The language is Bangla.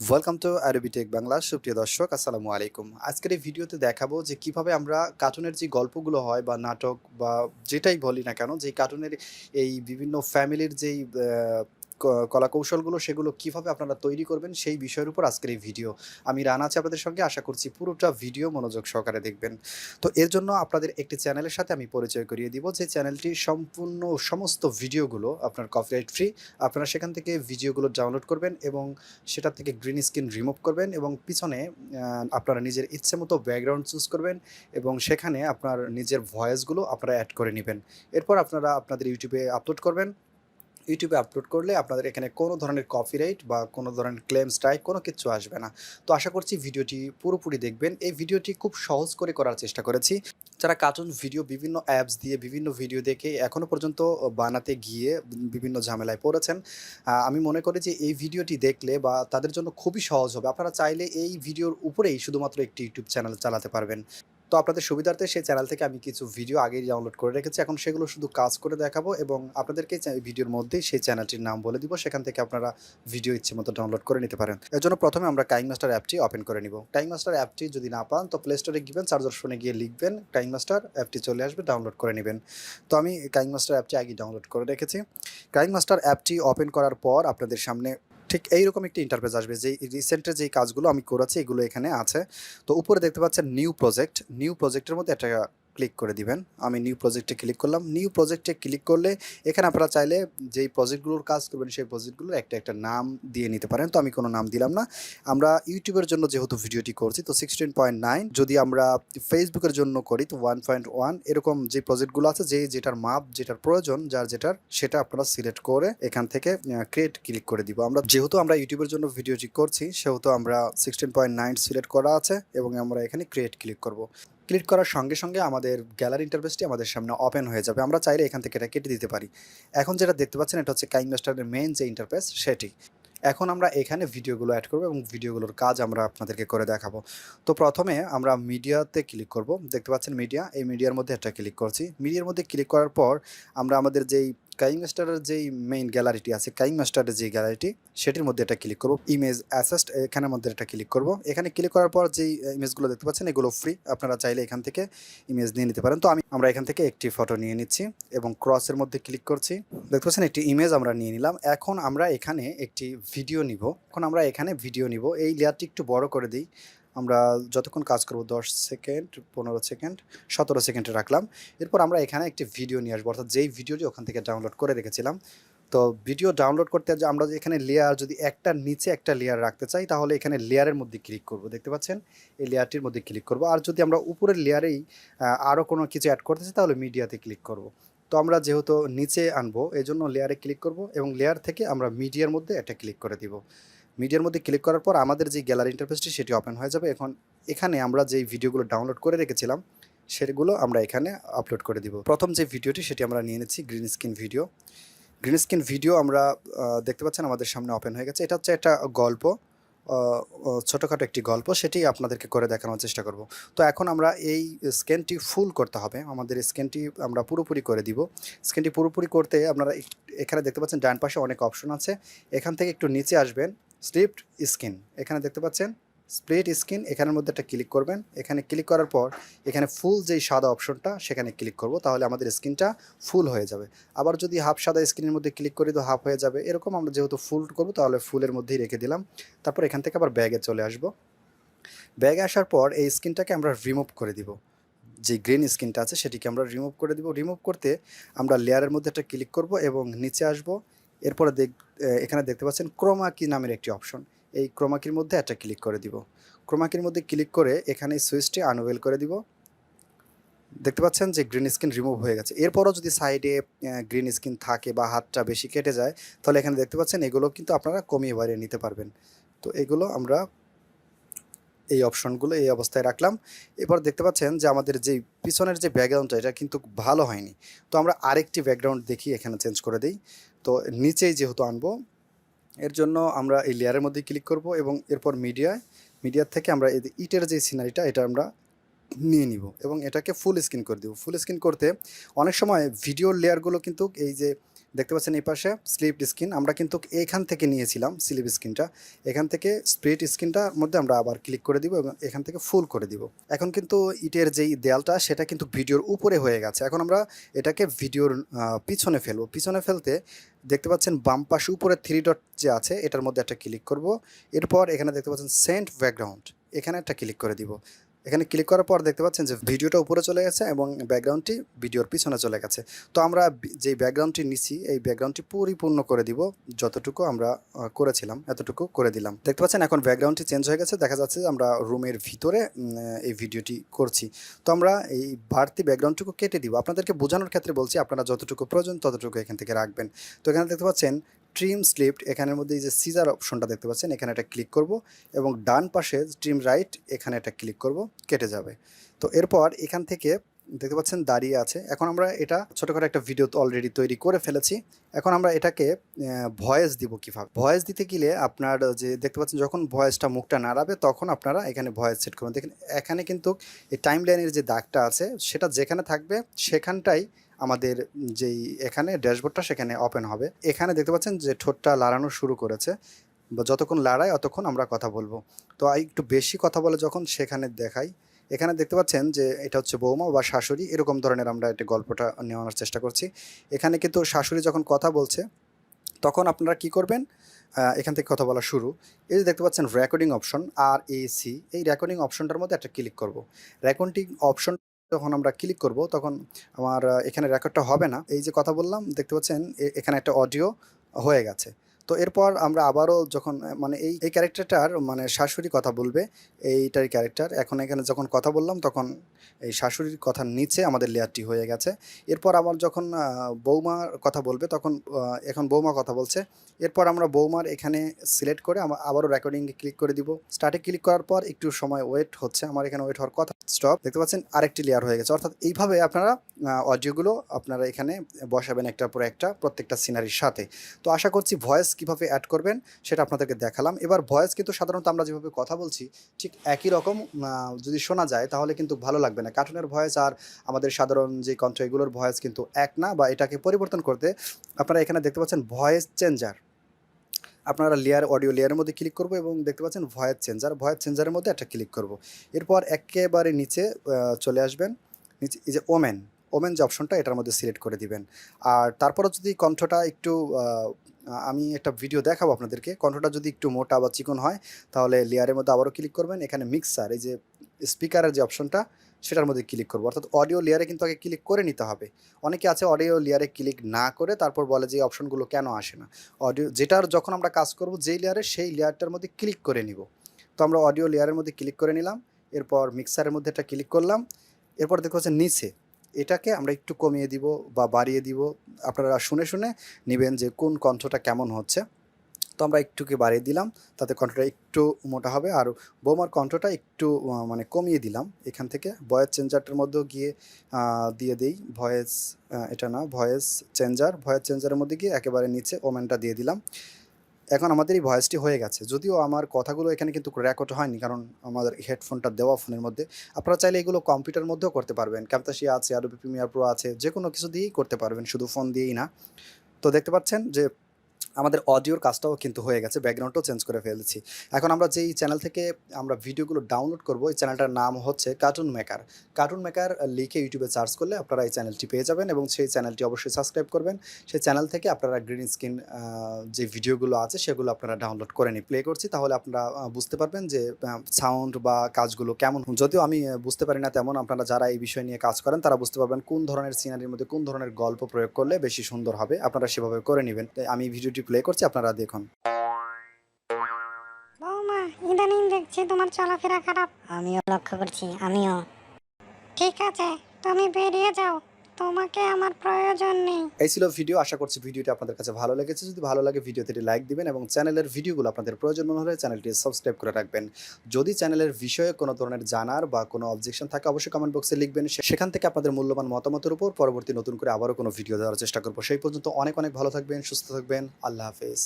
ওয়েলকাম টু আরবিটেক বাংলা সুপ্রিয় দর্শক, আসসালামু আলাইকুম। আজকের এই ভিডিওতে দেখাবো যে কীভাবে আমরা কার্টুনের যে গল্পগুলো হয় বা নাটক বা যেটাই বলি না কেন, যে কার্টুনের এই বিভিন্ন ফ্যামিলির যেই কলাকৌশলগুলো সেগুলো কীভাবে আপনারা তৈরি করবেন সেই বিষয়ের উপর আজকের এই ভিডিও। আমি রানা আছি আপনাদের সঙ্গে, আশা করছি পুরোটা ভিডিও মনোযোগ সহকারে দেখবেন। তো এর জন্য আপনাদের একটি চ্যানেলের সাথে আমি পরিচয় করিয়ে দিব, যে চ্যানেলটি সম্পূর্ণ সমস্ত ভিডিওগুলো আপনার কপিরাইট ফ্রি আপনারা সেখান থেকে ভিডিওগুলো ডাউনলোড করবেন এবং সেটা থেকে গ্রিন স্ক্রিন রিমুভ করবেন এবং পিছনে আপনারা নিজের ইচ্ছে মতো ব্যাকগ্রাউন্ড চুজ করবেন এবং সেখানে আপনার নিজের ভয়েসগুলো আপনারা অ্যাড করে নেবেন। এরপর আপনারা আপনাদের ইউটিউবে আপলোড করবেন। ইউটিউবে আপলোড করলে আপনাদের এখানে কোনো ধরনের কপিরাইট বা কোনো ধরনের ক্লেম স্ট্রাইক কোনো কিছু আসবে না। তো আশা করছি ভিডিওটি পুরোপুরি দেখবেন। এই ভিডিওটি খুব সহজ করে করার চেষ্টা করেছি। যারা কার্টুন ভিডিও বিভিন্ন অ্যাপস দিয়ে বিভিন্ন ভিডিও দেখে এখনও পর্যন্ত বানাতে গিয়ে বিভিন্ন ঝামেলায় পড়েছেন আমি মনে করি যে এই ভিডিওটি দেখলে বা তাদের জন্য খুবই সহজ হবে। আপনারা চাইলে এই ভিডিওর উপরেই শুধুমাত্র একটি ইউটিউব চ্যানেল চালাতে পারবেন। তো আপনাদের সুবিধার্থে সেই চ্যানেল থেকে আমি কিছু ভিডিও আগেই ডাউনলোড করে রেখেছি। এখন সেগুলো শুধু কাজ করে দেখাবো এবং আপনাদেরকে ভিডিওর মধ্যেই সেই চ্যানেলটির নাম বলে দিব। সেখান থেকে আপনারা ভিডিও ইচ্ছে মতো ডাউনলোড করে নিতে পারেন। এর জন্য প্রথমে আমরা টাইম মাস্টার অ্যাপটি ওপেন করে নিব। টাইম মাস্টার অ্যাপটি যদি না পান, তো প্লে স্টোরে গিয়েবেন চার্জার অপশনে গিয়ে লিখবেন টাইম মাস্টার অ্যাপটি চলে আসবে ডাউনলোড করে নেবেন। তো আমি টাইম মাস্টার অ্যাপটি আগে ডাউনলোড করে রেখেছি। টাইম মাস্টার অ্যাপটি ওপেন করার পর আপনাদের সামনে ঠিক এইরকম একটি ইন্টারফেস আসবে যে রিসেন্টের যেই কাজগুলো আমি করেছি, এগুলো এখানে আছে। তো উপরে দেখতে পাচ্ছেন নিউ প্রজেক্ট নিউ প্রজেক্টের মধ্যে একটা ক্লিক করে দিবেন। আমি নিউ প্রজেক্টে ক্লিক করলাম। নিউ প্রজেক্টে ক্লিক করলে এখানে আপনারা চাইলে যেই প্রজেক্টগুলোর কাজ করবেন, সেই প্রজেক্টগুলোর একটা একটা নাম দিয়ে নিতে পারেন। তো আমি কোনো নাম দিলাম না। আমরা ইউটিউবের জন্য যেহেতু ভিডিওটি করছি, তো সিক্সটিন পয়েন্ট নাইন যদি আমরা ফেসবুকের জন্য করি, তো ওয়ান পয়েন্ট ওয়ান এরকম যে প্রজেক্টগুলো আছে, যে যেটার মাপ, যেটার প্রয়োজন, যার যেটার, সেটা আপনারা সিলেক্ট করে এখান থেকে ক্রিয়েট ক্লিক করে দিব। আমরা যেহেতু আমরা ইউটিউবের জন্য ভিডিওটি করছি, সেহেতু আমরা সিক্সটিন পয়েন্ট নাইন সিলেক্ট করা আছে এবং আমরা এখানে ক্রিয়েট ক্লিক করব। ক্লিক করার সঙ্গে সঙ্গে আমাদের গ্যালারি ইন্টারফেসটি আমাদের সামনে ওপেন হয়ে যাবে। আমরা চাইলে এখান থেকে এটা কেটে দিতে পারি। এখন যেটা দেখতে পাচ্ছেন এটা হচ্ছে কাইং মাস্টারের মেইন যে ইন্টারফেস সেটি। এখন আমরা এখানে ভিডিওগুলো অ্যাড করব এবং ভিডিওগুলোর কাজ আমরা আপনাদেরকে করে দেখাবো। তো প্রথমে আমরা মিডিয়াতে ক্লিক করব। দেখতে পাচ্ছেন মিডিয়া এই মিডিয়ার মধ্যে একটা ক্লিক করছি। মিডিয়ার মধ্যে ক্লিক করার পর আমরা আমাদের যেই কাইং মাস্টারের যেই মেইন গ্যালারিটি আছে কাইং মাস্টারের যে গ্যালারিটি সেটির মধ্যে একটা ক্লিক করব। ইমেজ অ্যাসেস্ট এখানের মধ্যে একটা ক্লিক করব। এখানে ক্লিক করার পর যেই ইমেজগুলো দেখতে পাচ্ছেন, এগুলো ফ্রি আপনারা চাইলে এখান থেকে ইমেজ নিয়ে নিতে পারেন। তো আমি, আমরা এখান থেকে একটি ফটো নিয়ে নিচ্ছি এবং ক্রসের মধ্যে ক্লিক করছি। দেখতে পাচ্ছেন, একটি ইমেজ আমরা নিয়ে নিলাম। এখন আমরা এখানে একটি ভিডিও নিব। এখন আমরা এখানে ভিডিও নিব। এই লেয়ারটি একটু বড় করে দিই। আমরা যতক্ষণ কাজ করব দশ সেকেন্ড, পনেরো সেকেন্ড, সতেরো সেকেন্ডে রাখলাম। এরপর আমরা এখানে একটি ভিডিও নিয়ে আসব। অর্থাৎ যেই ভিডিওটি ওখান থেকে ডাউনলোড করে রেখেছিলাম। তো ভিডিও ডাউনলোড করতে আমরা এখানে লেয়ার যদি একটা নিচে একটা লেয়ার রাখতে চাই, তাহলে এখানে লেয়ারের মধ্যে ক্লিক করব। দেখতে পাচ্ছেন? এই লেয়ারটির মধ্যে ক্লিক করব। আর যদি আমরা উপরের লেয়ারেই আরও কোনো কিছু অ্যাড করতে চাই, তাহলে মিডিয়াতে ক্লিক করব। তো আমরা যেহেতু নিচে আনব এই জন্য লেয়ারে ক্লিক করব এবং লেয়ার থেকে আমরা মিডিয়ার মধ্যে একটা ক্লিক করে দিব। মিডিয়ার মধ্যে ক্লিক করার পর আমাদের যে গ্যালারি ইন্টারফেসটি সেটি ওপেন হয়ে যাবে। এখন এখানে আমরা যেই ভিডিওগুলো ডাউনলোড করে রেখেছিলাম, সেগুলো আমরা এখানে আপলোড করে দিব। প্রথম যে ভিডিওটি সেটি আমরা নিয়ে নিচ্ছি green screen video green screen video আমরা দেখতে পাচ্ছেন আমাদের সামনে ওপেন হয়ে গেছে। এটা হচ্ছে একটা গল্প ছোটোখাটো একটি গল্প। সেটি আপনাদেরকে করে দেখানোর চেষ্টা করব। তো এখন আমরা এই স্ক্যানটি ফুল করতে হবে। আমাদের স্ক্যানটি আমরা পুরোপুরি করে দিব। স্ক্যানটি পুরোপুরি করতে আপনারা এখানে দেখতে পাচ্ছেন ডান পাশে অনেক অপশন আছে। এখান থেকে একটু নিচে আসবেন। স্লিপড স্ক্রিন এখানে দেখতে পাচ্ছেন স্প্লিট স্ক্রিন এখানের মধ্যে একটা ক্লিক করবেন। এখানে ক্লিক করার পর, এখানে ফুল যেই সাদা অপশনটা সেখানে ক্লিক করব, তাহলে আমাদের স্ক্রিনটা ফুল হয়ে যাবে। আবার যদি হাফ সাদা স্ক্রিনের মধ্যে ক্লিক করি তো হাফ হয়ে যাবে। এরকম আমরা যেহেতু ফুল করব, তাহলে ফুলের মধ্যেই রেখে দিলাম। তারপর এখান থেকে আবার ব্যাগে চলে আসব। ব্যাগে আসার পর এই স্ক্রিনটাকে আমরা রিমুভ করে দিব। যে গ্রিন স্ক্রিনটা আছে, সেটিকে আমরা রিমুভ করে দিব। রিমুভ করতে আমরা লেয়ারের মধ্যে একটা ক্লিক করব এবং নিচে আসব। এরপরে দেখ এখানে দেখতে পাচ্ছেন ক্রোমাকি নামের একটি অপশন। এই ক্রোমাকির মধ্যে একটা ক্লিক করে দিব। ক্রোমাকির মধ্যে ক্লিক করে এখানে সুইচটি আনওয়েল করে দিব। দেখতে পাচ্ছেন যে গ্রিন স্ক্রিন রিমুভ হয়ে গেছে। এরপরও যদি সাইডে গ্রিন স্ক্রিন থাকে বা হাতটা বেশি কেটে যায়, তাহলে এখানে দেখতে পাচ্ছেন এগুলো কিন্তু আপনারা কমিয়ে বাড়িয়ে নিতে পারবেন। তো এগুলো আমরা এই অপশনগুলো এই অবস্থায় রাখলাম। এবার দেখতে পাচ্ছেন যে আমাদের যে পিছনের যে ব্যাকগ্রাউন্ডটা এটা কিন্তু ভালো হয়নি। তো আমরা আরেকটি ব্যাকগ্রাউন্ড দেখি, এখানে চেঞ্জ করে দিই। তো নিচেই যেহেতু আনব, এর জন্য আমরা এই লেয়ারের মধ্যে ক্লিক করব এবং এরপর মিডিয়ায় মিডিয়ার থেকে আমরা এই ইটের যে সিনারিটা এটা আমরা নিয়ে নিব এবং এটাকে ফুল স্ক্রিন করে দেব। ফুল স্ক্রিন করতে অনেক সময় ভিডিওর লেয়ারগুলো কিন্তু এই যে দেখতে পাচ্ছেন এই পাশে স্লিপ স্ক্রিন আমরা কিন্তু এখান থেকে নিয়েছিলাম স্লিপ স্ক্রিনটা এখান থেকে স্প্লিট স্ক্রিনটার মধ্যে আমরা আবার ক্লিক করে দিব এবং এখান থেকে ফুল করে দিব। এখন কিন্তু ইটের যেই দেয়ালটা, সেটা কিন্তু ভিডিওর উপরে হয়ে গেছে। এখন আমরা এটাকে ভিডিওর পিছনে ফেলব। পিছনে ফেলতে দেখতে পাচ্ছেন বাম পাশে উপরে থ্রি ডট যে আছে, এটার মধ্যে একটা ক্লিক করব। এরপর এখানে দেখতে পাচ্ছেন সেন্ট ব্যাকগ্রাউন্ড এখানে একটা ক্লিক করে দিব। এখানে ক্লিক করার পর দেখতে পাচ্ছেন যে ভিডিওটা উপরে চলে গেছে এবং ব্যাকগ্রাউন্ডটি ভিডিওর পিছনে চলে গেছে। তো আমরা যেই ব্যাকগ্রাউন্ডটি নিছি, এই ব্যাকগ্রাউন্ডটি পরিপূর্ণ করে দিব যতটুকু আমরা করেছিলাম, এতটুকু করে দিলাম। দেখতে পাচ্ছেন এখন ব্যাকগ্রাউন্ডটি চেঞ্জ হয়ে গেছে, দেখা যাচ্ছে যে আমরা রুমের ভিতরে এই ভিডিওটি করছি। তো আমরা এই বাড়তি ব্যাকগ্রাউন্ডটুকু কেটে দিব। আপনাদেরকে বোঝানোর ক্ষেত্রে বলছি, আপনারা যতটুকু প্রয়োজন ততটুকু এখান থেকে রাখবেন। তো এখানে দেখতে পাচ্ছেন ট্রিম স্লিপ্ট এখানের মধ্যে এই যে সিজার অপশনটা দেখতে পাচ্ছেন, এখানে একটা ক্লিক করব এবং ডান পাশে ট্রিম রাইট এখানে একটা ক্লিক করব, কেটে যাবে। তো এরপর এখান থেকে দেখতে পাচ্ছেন দাঁড়িয়ে আছে। এখন আমরা এটা ছোটোখাটো একটা ভিডিও অলরেডি তৈরি করে ফেলেছি। এখন আমরা এটাকে ভয়েস দিব কীভাবে? ভয়েস দিতে গেলে আপনার যে, দেখতে পাচ্ছেন যখন ভয়েসটা মুখটা নাড়াবে, তখন আপনারা এখানে ভয়েস সেট করবেন দেখেন, এখানে কিন্তু এই টাইম লাইনের যে দাগটা আছে, সেটা যেখানে থাকবে, সেখানটাই আমাদের যেই এখানে ড্যাশবোর্ডটা সেখানে ওপেন হবে। এখানে দেখতে পাচ্ছেন যে ঠোঁটটা লাড়ানো শুরু করেছে। যতক্ষণ লাড়ায় অতক্ষণ আমরা কথা বলব। তো একটু বেশি কথা বলে যখন সেখানে দেখাই, এখানে দেখতে পাচ্ছেন যে এটা হচ্ছে বৌমা বা শাশুড়ি, এরকম ধরনের আমরা একটা গল্পটা নেওয়ানোর চেষ্টা করছি। এখানে কিন্তু শাশুড়ি যখন কথা বলছে, তখন আপনারা কি করবেন? এখান থেকে কথা বলা শুরু। এই যে দেখতে পাচ্ছেন রেকর্ডিং অপশন আর এসি এই রেকর্ডিং অপশনটার মধ্যে একটা ক্লিক করব। রেকর্ডিং অপশন যখন আমরা ক্লিক করব, তখন আমার এখানে রেকর্ডটা হবে না। এই যে কথা বললাম, দেখতে পাচ্ছেন এখানে একটা অডিও হয়ে গেছে। তো এরপর আমরা আবারও যখন মানে এই এই ক্যারেক্টারটার মানে শাশুড়ি কথা বলবে এইটার ক্যারেক্টার এখন এখানে যখন কথা বললাম, তখন এই শাশুড়ির কথার নিচে আমাদের লেয়ারটি হয়ে গেছে। এরপর আমার যখন বৌমার কথা বলবে, তখন এখন বৌমা কথা বলছে। এরপর আমরা বৌমার এখানে সিলেক্ট করে আমা- আবারও রেকর্ডিংয়ে ক্লিক করে দিব। স্টার্টে ক্লিক করার পর একটু সময় ওয়েট হচ্ছে। আমার এখানে ওয়েট হওয়ার কথা স্টপ দেখতে পাচ্ছেন, আরেকটি লেয়ার হয়ে গেছে। অর্থাৎ এইভাবে আপনারা অডিওগুলো আপনারা এখানে বসাবেন একটার পর একটা প্রত্যেকটা সিনারির সাথে। তো আশা করছি ভয়েস কীভাবে অ্যাড করবেন সেটা আপনাদেরকে দেখালাম। এবার ভয়েস কিন্তু সাধারণত আমরা যেভাবে কথা বলছি, ঠিক একই রকম যদি শোনা যায় তাহলে কিন্তু ভালো লাগবে না। কার্টুনের ভয়েস আর আমাদের সাধারণ যে কণ্ঠ, এগুলোর ভয়েস কিন্তু এক না বা এটাকে পরিবর্তন করতে আপনারা এখানে দেখতে পাচ্ছেন ভয়েস চেঞ্জার আপনারা লেয়ার অডিও লেয়ারের মধ্যে ক্লিক করব এবং দেখতে পাচ্ছেন ভয়েস চেঞ্জার ভয়েস চেঞ্জারের মধ্যে একটা ক্লিক করব। এরপর একেবারে নিচে চলে আসবেন। নিচে এই যে ওমেন ওমেন যে অপশনটা এটার মধ্যে সিলেক্ট করে দিবেন। আর তারপরও যদি কণ্ঠটা একটু আমি একটা ভিডিও দেখাবো আপনাদেরকে। কণ্ঠটা যদি একটু মোটা বা চিকন হয়, তাহলে লেয়ারের মধ্যে আবারও ক্লিক করবেন। এখানে মিক্সার এই যে স্পিকারের যে অপশনটা সেটার মধ্যে ক্লিক করব। অর্থাৎ অডিও লেয়ারে কিন্তু আগে ক্লিক করে নিতে হবে। অনেকে আছে অডিও লেয়ারে ক্লিক না করে তারপর বলে যে অপশনগুলো কেন আসে না। অডিও যেটার যখন আমরা কাজ করব, যেই লেয়ারে সেই লেয়ারটার মধ্যে ক্লিক করে নিব। তো আমরা অডিও লেয়ারের মধ্যে ক্লিক করে নিলাম। এরপর মিক্সারের মধ্যে একটা ক্লিক করলাম। এরপর দেখো হচ্ছে নিচে এটাকে আমরা একটু কমিয়ে দিব বা বাড়িয়ে দিব। আপনারা শুনে শুনে নেবেন যে কোন কণ্ঠটা কেমন হচ্ছে। তো আমরা একটুকে বাড়িয়ে দিলাম, তাতে কণ্ঠটা একটু মোটা হবে। আর বৌমার কণ্ঠটা একটু মানে কমিয়ে দিলাম। এখান থেকে ভয়েস চেঞ্জারটার মধ্যেও গিয়ে দিয়ে দিই। ভয়েস এটা না, ভয়েস চেঞ্জার। ভয়েস চেঞ্জারের মধ্যে গিয়ে একেবারে নিচে ওমেনটা দিয়ে দিলাম। এখন আমাদের এই ভয়েসটি হয়ে গেছে। যদিও আমার কথাগুলো এখানে কিন্তু রেকর্ড হয়নি, কারণ আমাদের হেডফোনটা দেওয়া ফোনের মধ্যে। আপনারা চাইলে এগুলো কম্পিউটার মধ্যেও করতে পারবেন। ক্যামতাসিয়া আছে আরবি প্রিমিয়ার প্রো আছে যে কোনো কিছু দিয়েই করতে পারবেন, শুধু ফোন দিয়েই না। তো দেখতে পাচ্ছেন যে আমাদের অডিওর কাজটাও কিন্তু হয়ে গেছে ব্যাকগ্রাউন্ডটাও চেঞ্জ করে ফেলেছি। এখন আমরা যেই চ্যানেল থেকে আমরা ভিডিওগুলো ডাউনলোড করব, এই চ্যানেলটার নাম হচ্ছে কার্টুন মেকার কার্টুন মেকার লিখে ইউটিউবে সার্চ করলে আপনারা এই চ্যানেলটি পেয়ে যাবেন এবং সেই চ্যানেলটি অবশ্যই সাবস্ক্রাইব করবেন। সেই চ্যানেল থেকে আপনারা গ্রিন স্ক্রিন যে ভিডিওগুলো আছে সেগুলো আপনারা ডাউনলোড করে নিয়ে প্লে করছি। তাহলে আপনারা বুঝতে পারবেন যে সাউন্ড বা কাজগুলো কেমন। যদিও আমি বুঝতে পারি না তেমন, আপনারা যারা এই বিষয় নিয়ে কাজ করেন তারা বুঝতে পারবেন কোন ধরনের সিনারির মধ্যে কোন ধরনের গল্প প্রয়োগ করলে বেশি সুন্দর হবে। আপনারা সেভাবে করে নেবেন। আমি আমি ভিডিওটি প্লে করছি, আপনারা দেখুন। বৌমা, ইদানিং দেখছি তোমার চলাফেরা খারাপ। আমিও লক্ষ্য করছি, আমিও। ঠিক আছে, তুমি বেরিয়ে যাও। তোমাকে আমার প্রয়োজন নেই। এই ছিল ভিডিও। আশা করছি ভিডিওটি আপনাদের কাছে ভালো লেগেছে। যদি ভালো লাগে ভিডিওতে লাইক দিবেন এবং চ্যানেলের ভিডিওগুলো আপনাদের প্রয়োজন মনে হলে চ্যানেলটি সাবস্ক্রাইব করে রাখবেন। যদি চ্যানেলের বিষয়ে কোনো ধরনের জানার বা কোনো অবজেকশন থাকে, অবশ্যই কমেন্ট বক্সে লিখবেন। সেখান থেকে আপনাদের মূল্যবান মতামতের উপর পরবর্তী নতুন করে আবারও কোনো ভিডিও দেওয়ার চেষ্টা করব। সেই পর্যন্ত অনেক অনেক ভালো থাকবেন, সুস্থ থাকবেন। আল্লাহ হাফেজ।